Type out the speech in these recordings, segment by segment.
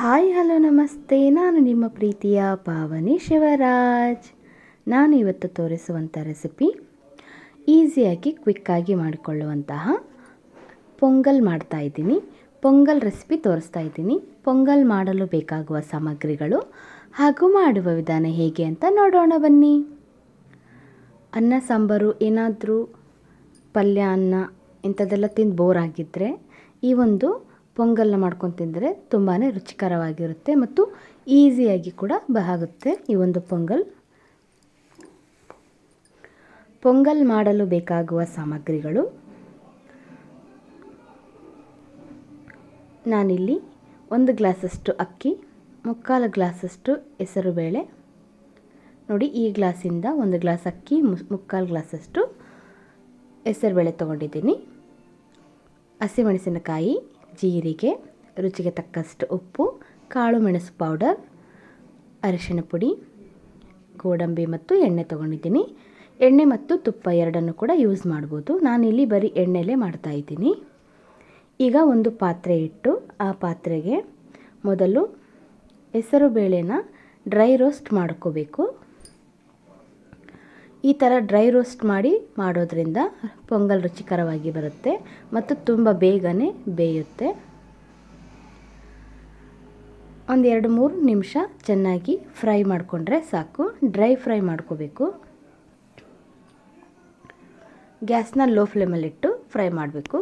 Hi, hello, ನಮಸ್ತೆ. ನಾನು ನಿಮ್ಮ ಪ್ರೀತಿಯ ಪಾವನಿ ಶಿವರಾಜ್. ನಾನು ಇವತ್ತು ತೋರಿಸುವಂಥ ರೆಸಿಪಿ ಈಸಿಯಾಗಿ, ಕ್ವಿಕ್ಕಾಗಿ ಮಾಡಿಕೊಳ್ಳುವಂತಹ ಪೊಂಗಲ್ ಮಾಡ್ತಾ ಇದ್ದೀನಿ. ಪೊಂಗಲ್ ರೆಸಿಪಿ ತೋರಿಸ್ತಾ ಇದ್ದೀನಿ. ಪೊಂಗಲ್ ಮಾಡಲು ಬೇಕಾಗುವ ಸಾಮಗ್ರಿಗಳು ಹಾಗೂ ಮಾಡುವ ವಿಧಾನ ಹೇಗೆ ಅಂತ ನೋಡೋಣ ಬನ್ನಿ. ಅನ್ನ, ಸಾಂಬಾರು, ಏನಾದರೂ ಪಲ್ಯ, ಅನ್ನ, ಇಂಥದ್ದೆಲ್ಲ ತಿಂದು ಬೋರ್ ಆಗಿದ್ದರೆ ಈ ಒಂದು ಪೊಂಗಲ್ನ ಮಾಡ್ಕೊಂಡು ತಿಂದರೆ ತುಂಬಾ ರುಚಿಕರವಾಗಿರುತ್ತೆ ಮತ್ತು ಈಸಿಯಾಗಿ ಕೂಡ ಆಗುತ್ತೆ ಈ ಒಂದು ಪೊಂಗಲ್. ಪೊಂಗಲ್ ಮಾಡಲು ಬೇಕಾಗುವ ಸಾಮಗ್ರಿಗಳು. ನಾನಿಲ್ಲಿ ಒಂದು ಗ್ಲಾಸಷ್ಟು ಅಕ್ಕಿ, ಮುಕ್ಕಾಲು ಗ್ಲಾಸಷ್ಟು ಹೆಸರುಬೇಳೆ. ನೋಡಿ, ಈ ಗ್ಲಾಸಿಂದ ಒಂದು ಗ್ಲಾಸ್ ಅಕ್ಕಿ ಮುಕ್ಕಾಲು ಗ್ಲಾಸಷ್ಟು ಹೆಸರುಬೇಳೆ ತೊಗೊಂಡಿದ್ದೀನಿ. ಹಸಿಮೆಣಸಿನಕಾಯಿ ಜೀರಿಗೆ, ರುಚಿಗೆ ತಕ್ಕಷ್ಟು ಉಪ್ಪು, ಕಾಳು ಮೆಣಸು ಪೌಡರ್ ಅರಿಶಿಣ ಪುಡಿ, ಗೋಡಂಬಿ ಮತ್ತು ಎಣ್ಣೆ ತೊಗೊಂಡಿದ್ದೀನಿ. ಎಣ್ಣೆ ಮತ್ತು ತುಪ್ಪ ಎರಡನ್ನು ಕೂಡ ಯೂಸ್ ಮಾಡ್ಬೋದು. ನಾನಿಲ್ಲಿ ಬರೀ ಎಣ್ಣೆಲೇ ಮಾಡ್ತಾಯಿದ್ದೀನಿ ಈಗ ಒಂದು ಪಾತ್ರೆ ಇಟ್ಟು ಆ ಪಾತ್ರೆಗೆ ಮೊದಲು ಹೆಸರು ಬೇಳೆನ ಡ್ರೈ ರೋಸ್ಟ್ ಮಾಡ್ಕೋಬೇಕು. ಈ ಥರ ಡ್ರೈ ರೋಸ್ಟ್ ಮಾಡಿ ಮಾಡೋದ್ರಿಂದ ಪೊಂಗಲ್ ರುಚಿಕರವಾಗಿ ಬರುತ್ತೆ ಮತ್ತು ತುಂಬ ಬೇಗನೆ ಬೇಯುತ್ತೆ. ಒಂದು ಎರಡು ಮೂರು ನಿಮಿಷ ಚೆನ್ನಾಗಿ ಫ್ರೈ ಮಾಡಿಕೊಂಡ್ರೆ ಸಾಕು. ಡ್ರೈ ಫ್ರೈ ಮಾಡ್ಕೋಬೇಕು. ಗ್ಯಾಸ್ನ ಲೋ ಫ್ಲೇಮಲ್ಲಿಟ್ಟು ಫ್ರೈ ಮಾಡಬೇಕು.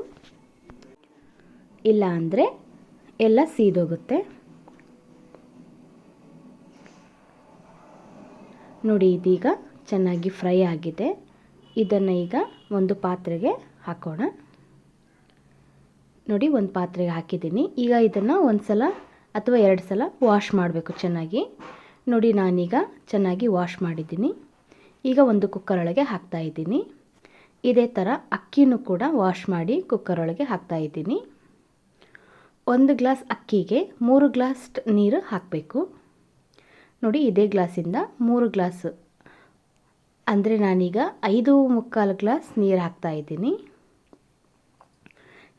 ಇಲ್ಲ ಅಂದರೆ ಎಲ್ಲ ಸೀದೋಗುತ್ತೆ. ನೋಡಿ ಇದೀಗ ಚೆನ್ನಾಗಿ ಫ್ರೈ ಆಗಿದೆ. ಇದನ್ನು ಈಗ ಒಂದು ಪಾತ್ರೆಗೆ ಹಾಕೋಣ. ನೋಡಿ, ಒಂದು ಪಾತ್ರೆಗೆ ಹಾಕಿದ್ದೀನಿ. ಈಗ ಇದನ್ನು ಒಂದು ಸಲ ಅಥವಾ ಎರಡು ಸಲ ವಾಶ್ ಮಾಡಬೇಕು ಚೆನ್ನಾಗಿ. ನೋಡಿ, ನಾನೀಗ ಚೆನ್ನಾಗಿ ವಾಶ್ ಮಾಡಿದ್ದೀನಿ. ಈಗ ಒಂದು ಕುಕ್ಕರ್ ಒಳಗೆ ಹಾಕ್ತಾಯಿದ್ದೀನಿ ಇದೇ ಥರ ಅಕ್ಕಿನೂ ಕೂಡ ವಾಶ್ ಮಾಡಿ ಕುಕ್ಕರ್ ಒಳಗೆ ಹಾಕ್ತಾಯಿದ್ದೀನಿ ಒಂದು ಗ್ಲಾಸ್ ಅಕ್ಕಿಗೆ ಮೂರು ಗ್ಲಾಸ್ ನೀರು ಹಾಕಬೇಕು. ನೋಡಿ, ಇದೇ ಗ್ಲಾಸಿಂದ ಮೂರು ಗ್ಲಾಸ್ ಅಂದರೆ ನಾನೀಗ ಐದು ಮುಕ್ಕಾಲು ಗ್ಲಾಸ್ ನೀರು ಹಾಕ್ತಾ ಇದ್ದೀನಿ.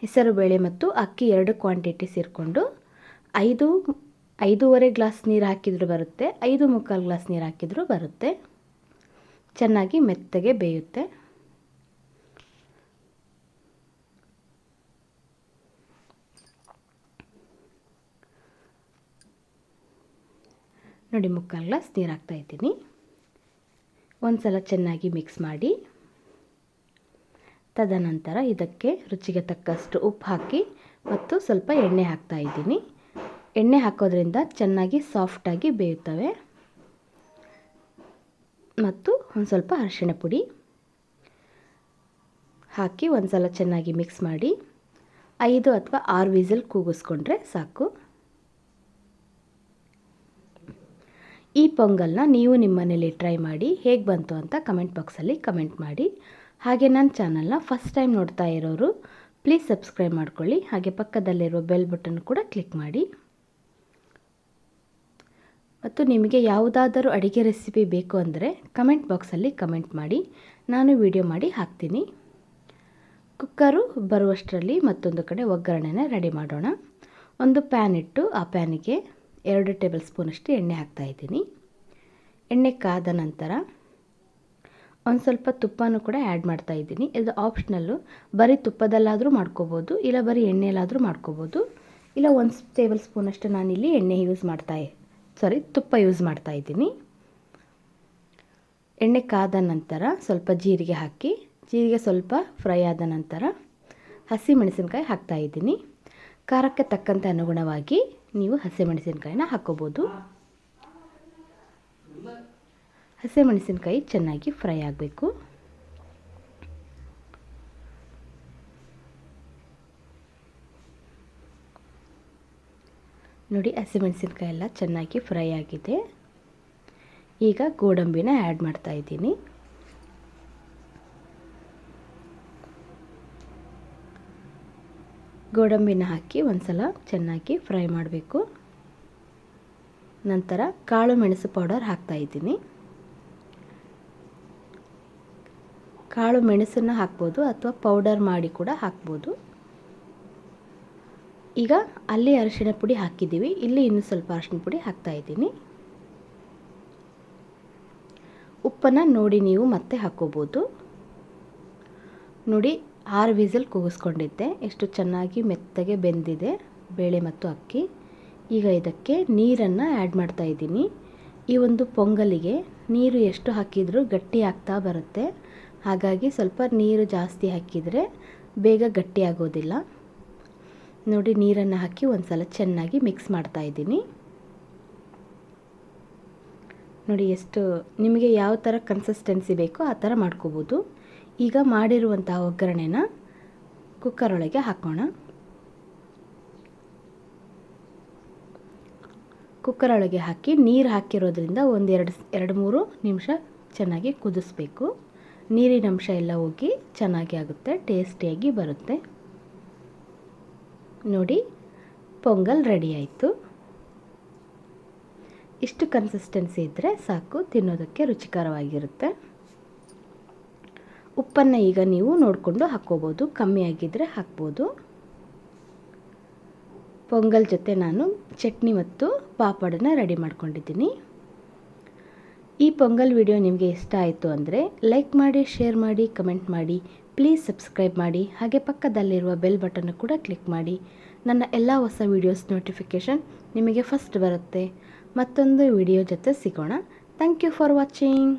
ಹೆಸರುಬೇಳೆ ಮತ್ತು ಅಕ್ಕಿ ಎರಡು ಕ್ವಾಂಟಿಟಿ ಸೇರಿಕೊಂಡು ಐದು, ಐದೂವರೆ ಗ್ಲಾಸ್ ನೀರು ಹಾಕಿದರೂ ಬರುತ್ತೆ, ಐದು ಮುಕ್ಕಾಲು ಗ್ಲಾಸ್ ನೀರು ಹಾಕಿದರೂ ಬರುತ್ತೆ. ಚೆನ್ನಾಗಿ ಮೆತ್ತಗೆ ಬೇಯುತ್ತೆ. ನೋಡಿ, ಮುಕ್ಕಾಲು ಗ್ಲಾಸ್ ನೀರು ಹಾಕ್ತಾಯಿದ್ದೀನಿ ಒಂದು ಸಲ ಚೆನ್ನಾಗಿ ಮಿಕ್ಸ್ ಮಾಡಿ, ತದನಂತರ ಇದಕ್ಕೆ ರುಚಿಗೆ ತಕ್ಕಷ್ಟು ಉಪ್ಪು ಹಾಕಿ ಮತ್ತು ಸ್ವಲ್ಪ ಎಣ್ಣೆ ಹಾಕ್ತಾ ಇದ್ದೀನಿ. ಎಣ್ಣೆ ಹಾಕೋದ್ರಿಂದ ಚೆನ್ನಾಗಿ ಸಾಫ್ಟಾಗಿ ಬೇಯುತ್ತವೆ. ಮತ್ತು ಒಂದು ಸ್ವಲ್ಪ ಅರಿಶಿಣ ಪುಡಿ ಹಾಕಿ ಒಂದು ಸಲ ಚೆನ್ನಾಗಿ ಮಿಕ್ಸ್ ಮಾಡಿ, ಐದು ಅಥವಾ ಆರು ವಿಸಿಲ್ ಕೂಗಿಸ್ಕೊಂಡ್ರೆ ಸಾಕು. ಈ ಪೊಂಗಲ್ನ ನೀವು ನಿಮ್ಮ ಮನೇಲಿ ಟ್ರೈ ಮಾಡಿ ಹೇಗೆ ಬಂತು ಅಂತ ಕಮೆಂಟ್ ಬಾಕ್ಸಲ್ಲಿ ಕಮೆಂಟ್ ಮಾಡಿ. ಹಾಗೆ ನನ್ನ ಚಾನಲ್ನ ಫಸ್ಟ್ ಟೈಮ್ ನೋಡ್ತಾ ಇರೋರು, ಪ್ಲೀಸ್ ಸಬ್ಸ್ಕ್ರೈಬ್ ಮಾಡ್ಕೊಳ್ಳಿ. ಹಾಗೆ ಪಕ್ಕದಲ್ಲಿರೋ ಬೆಲ್ ಬಟನ್ ಕೂಡ ಕ್ಲಿಕ್ ಮಾಡಿ. ಮತ್ತು ನಿಮಗೆ ಯಾವುದಾದರೂ ಅಡುಗೆ ರೆಸಿಪಿ ಬೇಕು ಅಂದರೆ ಕಮೆಂಟ್ ಬಾಕ್ಸಲ್ಲಿ ಕಮೆಂಟ್ ಮಾಡಿ. ನಾನು ವಿಡಿಯೋ ಮಾಡಿ ಹಾಕ್ತೀನಿ. ಕುಕ್ಕರು ಬರುವಷ್ಟರಲ್ಲಿ ಮತ್ತೊಂದು ಕಡೆ ಒಗ್ಗರಣೆನ ರೆಡಿ ಮಾಡೋಣ. ಒಂದು ಪ್ಯಾನ್ ಇಟ್ಟು ಆ ಪ್ಯಾನಿಗೆ ಎರಡು ಟೇಬಲ್ ಸ್ಪೂನಷ್ಟು ಎಣ್ಣೆ ಹಾಕ್ತಾಯಿದ್ದೀನಿ ಎಣ್ಣೆ ಕಾದ ನಂತರ ಒಂದು ಸ್ವಲ್ಪ ತುಪ್ಪನೂ ಕೂಡ ಆ್ಯಡ್ ಮಾಡ್ತಾಯಿದ್ದೀನಿ ಇದು ಆಪ್ಷನಲ್ಲು ಬರೀ ತುಪ್ಪದಲ್ಲಾದರೂ ಮಾಡ್ಕೋಬೋದು, ಇಲ್ಲ ಬರೀ ಎಣ್ಣೆಯಲ್ಲಾದರೂ ಮಾಡ್ಕೋಬೋದು. ಇಲ್ಲ ಒಂದು ಟೇಬಲ್ ಸ್ಪೂನಷ್ಟು ನಾನಿಲ್ಲಿ ಎಣ್ಣೆ ಯೂಸ್ ಮಾಡ್ತಾ ಸಾರಿ ತುಪ್ಪ ಯೂಸ್ ಮಾಡ್ತಾಯಿದ್ದೀನಿ ಎಣ್ಣೆ ಕಾದ ನಂತರ ಸ್ವಲ್ಪ ಜೀರಿಗೆ ಹಾಕಿ, ಜೀರಿಗೆ ಸ್ವಲ್ಪ ಫ್ರೈ ಆದ ನಂತರ ಹಸಿ ಮೆಣಸಿನ್ಕಾಯಿ ಹಾಕ್ತಾಯಿದ್ದೀನಿ ಖಾರಕ್ಕೆ ತಕ್ಕಂತೆ ಅನುಗುಣವಾಗಿ ನೀವು ಹಸಿಮೆಣಸಿನ್ಕಾಯಿನ ಹಾಕೋಬೋದು. ಹಸಿಮೆಣಸಿನ್ಕಾಯಿ ಚೆನ್ನಾಗಿ ಫ್ರೈ ಆಗಬೇಕು. ನೋಡಿ ಹಸಿಮೆಣಸಿನ್ಕಾಯಿ ಎಲ್ಲ ಚೆನ್ನಾಗಿ ಫ್ರೈ ಆಗಿದೆ. ಈಗ ಗೋಡಂಬಿನ ಆ್ಯಡ್ ಮಾಡ್ತಾ ಇದ್ದೀನಿ. ಗೋಡಂಬಿನ ಹಾಕಿ ಒಂದು ಸಲ ಚೆನ್ನಾಗಿ ಫ್ರೈ ಮಾಡಬೇಕು. ನಂತರ ಕಾಳು ಮೆಣಸು ಪೌಡರ್ ಹಾಕ್ತಾಯಿದ್ದೀನಿ ಕಾಳು ಮೆಣಸನ್ನು ಹಾಕ್ಬೋದು ಅಥವಾ ಪೌಡರ್ ಮಾಡಿ ಕೂಡ ಹಾಕ್ಬೋದು. ಈಗ ಅಲ್ಲಿ ಅರಿಶಿಣ ಪುಡಿ ಹಾಕಿದ್ದೀವಿ. ಇಲ್ಲಿ ಇನ್ನೂ ಸ್ವಲ್ಪ ಅರಿಶಿನ ಪುಡಿ ಹಾಕ್ತಾ ಇದ್ದೀನಿ. ಉಪ್ಪನ್ನು ನೋಡಿ ನೀವು ಮತ್ತೆ ಹಾಕ್ಕೋಬೋದು. ನೋಡಿ ಆರು ವಿಸಲ್ ಕೂಗಿಸ್ಕೊಂಡಿದ್ದೆ. ಎಷ್ಟು ಚೆನ್ನಾಗಿ ಮೆತ್ತಗೆ ಬೆಂದಿದೆ ಬೇಳೆ ಮತ್ತು ಅಕ್ಕಿ. ಈಗ ಇದಕ್ಕೆ ನೀರನ್ನು ಆ್ಯಡ್ ಮಾಡ್ತಾ ಇದ್ದೀನಿ. ಈ ಒಂದು ಪೊಂಗಲಿಗೆ ನೀರು ಎಷ್ಟು ಹಾಕಿದರೂ ಗಟ್ಟಿ ಆಗ್ತಾ ಬರುತ್ತೆ. ಹಾಗಾಗಿ ಸ್ವಲ್ಪ ನೀರು ಜಾಸ್ತಿ ಹಾಕಿದರೆ ಬೇಗ ಗಟ್ಟಿ ಆಗೋದಿಲ್ಲ. ನೋಡಿ, ನೀರನ್ನು ಹಾಕಿ ಒಂದು ಸಲ ಚೆನ್ನಾಗಿ ಮಿಕ್ಸ್ ಮಾಡ್ತಾ ಇದ್ದೀನಿ. ನೋಡಿ, ಎಷ್ಟು ನಿಮಗೆ ಯಾವ ಥರ ಕನ್ಸಿಸ್ಟೆನ್ಸಿ ಬೇಕೋ ಆ ಥರ ಮಾಡ್ಕೋಬೋದು. ಈಗ ಮಾಡಿರುವಂತಹ ಒಗ್ಗರಣೆನ ಕುಕ್ಕರ್ ಒಳಗೆ ಹಾಕೋಣ. ಕುಕ್ಕರ್ ಒಳಗೆ ಹಾಕಿ ನೀರು ಹಾಕಿರೋದ್ರಿಂದ ಒಂದೆರಡು ಎರಡು ಮೂರು ನಿಮಿಷ ಚೆನ್ನಾಗಿ ಕುದಿಸ್ಬೇಕು. ನೀರಿನ ಅಂಶ ಎಲ್ಲ ಹೋಗಿ ಚೆನ್ನಾಗಿ ಆಗುತ್ತೆ, ಟೇಸ್ಟಿಯಾಗಿ ಬರುತ್ತೆ. ನೋಡಿ, ಪೊಂಗಲ್ ರೆಡಿ ಆಯಿತು. ಇಷ್ಟು ಕನ್ಸಿಸ್ಟೆನ್ಸಿ ಇದ್ದರೆ ಸಾಕು, ತಿನ್ನೋದಕ್ಕೆ ರುಚಿಕರವಾಗಿರುತ್ತೆ. ಉಪ್ಪನ್ನು ಈಗ ನೀವು ನೋಡಿಕೊಂಡು ಹಾಕ್ಕೋಬೋದು. ಕಮ್ಮಿ ಆಗಿದ್ದರೆ ಹಾಕ್ಬೋದು. ಪೊಂಗಲ್ ಜೊತೆ ನಾನು ಚಟ್ನಿ ಮತ್ತು ಪಾಪಡನ್ನು ರೆಡಿ ಮಾಡ್ಕೊಂಡಿದ್ದೀನಿ. ಈ ಪೊಂಗಲ್ ವಿಡಿಯೋ ನಿಮಗೆ ಇಷ್ಟ ಆಯಿತು ಅಂದರೆ ಲೈಕ್ ಮಾಡಿ, ಶೇರ್ ಮಾಡಿ, ಕಮೆಂಟ್ ಮಾಡಿ, ಪ್ಲೀಸ್ ಸಬ್ಸ್ಕ್ರೈಬ್ ಮಾಡಿ, ಹಾಗೆ ಪಕ್ಕದಲ್ಲಿರುವ ಬೆಲ್ ಬಟನ್ನು ಕೂಡ ಕ್ಲಿಕ್ ಮಾಡಿ. ನನ್ನ ಎಲ್ಲ ಹೊಸ ವೀಡಿಯೋಸ್ ನೋಟಿಫಿಕೇಷನ್ ನಿಮಗೆ ಫಸ್ಟ್ ಬರುತ್ತೆ. ಮತ್ತೊಂದು ವಿಡಿಯೋ ಜೊತೆ ಸಿಗೋಣ. Thank you for watching.